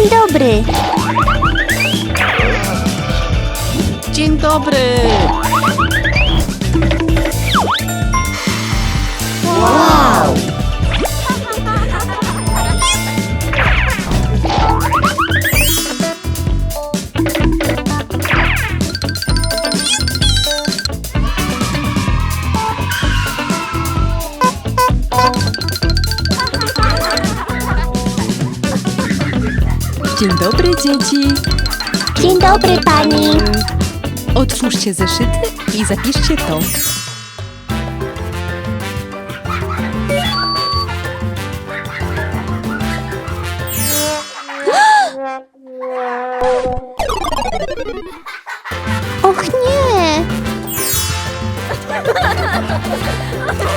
Dzień dobry. Dzień dobry! Wow. Dzień dobry, dzieci. Dzień dobry pani. Otwórzcie zeszyty i zapiszcie to. Och nie.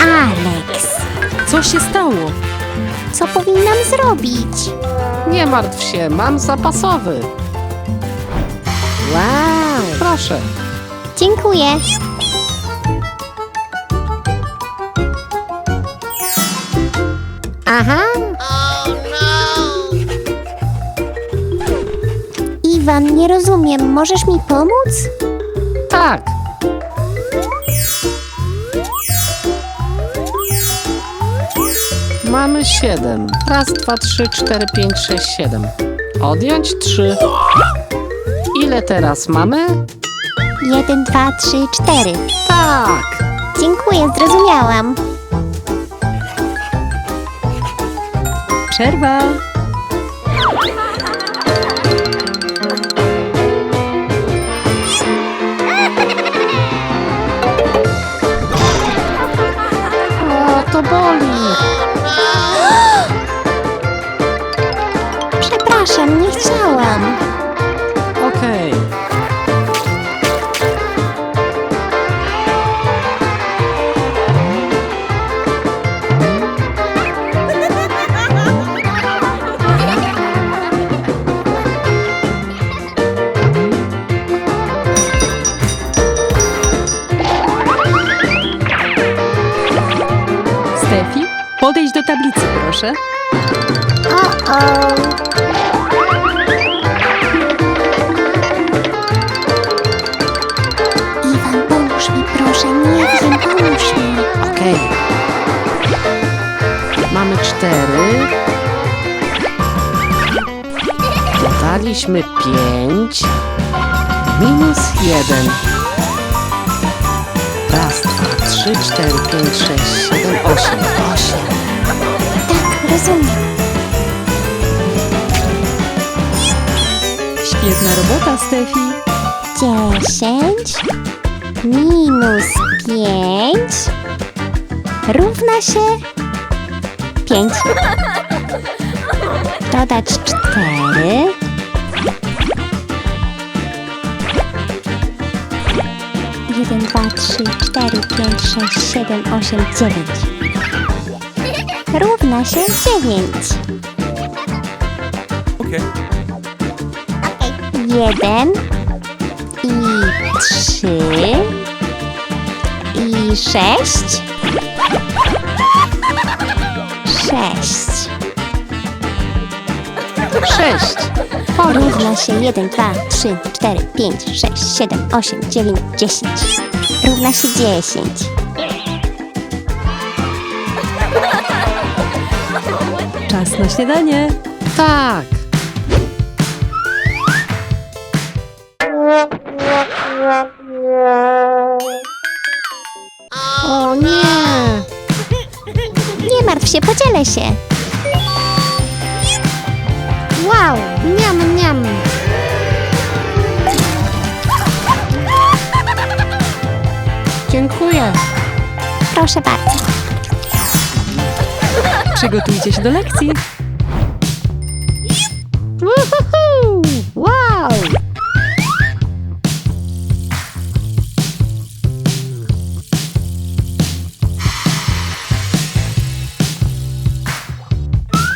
Alex, Co się stało? co powinnam zrobić? Nie martw się, mam zapasowy. Wow. Proszę. Dziękuję. Aha. Iwan, nie rozumiem. Możesz mi pomóc? Tak. Mamy siedem. Raz, dwa, trzy, cztery, pięć, sześć, siedem. Odjąć trzy. Ile teraz mamy? Jeden, dwa, trzy, cztery. Tak. Dziękuję, zrozumiałam. Przerwa. Przepraszam, nie chciałam. Okej. Stefi, podejdź do tablicy, proszę. O-o. Proszę. Nie wiem, pomóż mi. Okej. Mamy cztery. Dodaliśmy pięć. Minus jeden. Raz, dwa, trzy, cztery, pięć, sześć, siedem, osiem. Osiem. Tak, rozumiem. Świetna robota, Stefi. Dziesięć minus pięć równa się pięć. Dodać cztery. Jeden, dwa, trzy, cztery, pięć, sześć, siedem, osiem, dziewięć. Równa się dziewięć. Jeden i trzy i sześć. Sześć. Sześć. Równa się 1, 2, 3, 4, 5, 6, 7, 8, 9, 10. Równa się 10. Czas na śniadanie. Tak. O nie! Nie martw się, podzielę się. Wow, niam, niam. Dziękuję. Proszę bardzo. Przygotujcie się do lekcji.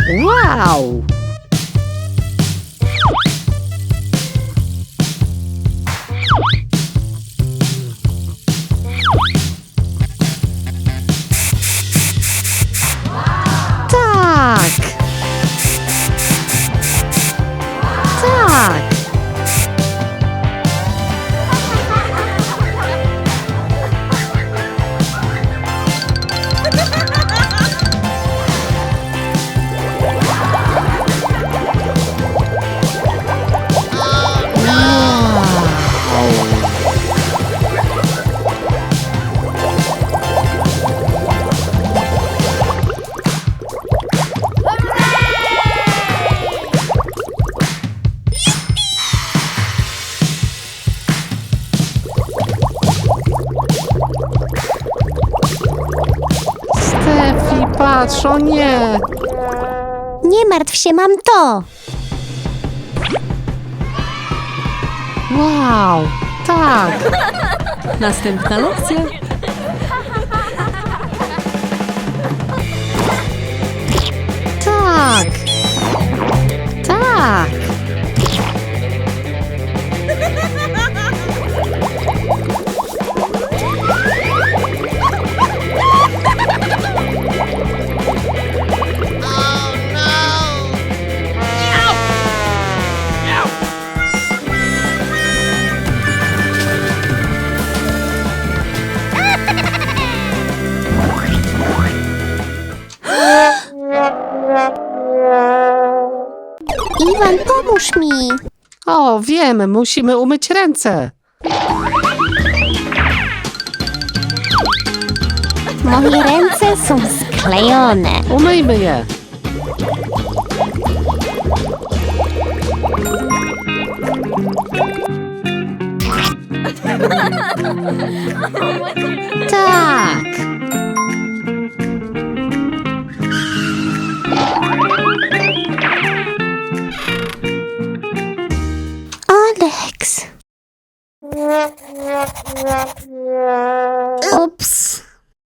Wow! Patrz, o nie! Nie martw się, mam to! Wow! Tak! Następna lekcja. Tak! Tak! Iwan, pomóż mi! O, wiem, musimy umyć ręce. Moje ręce są sklejone. Umyjmy je. Tak!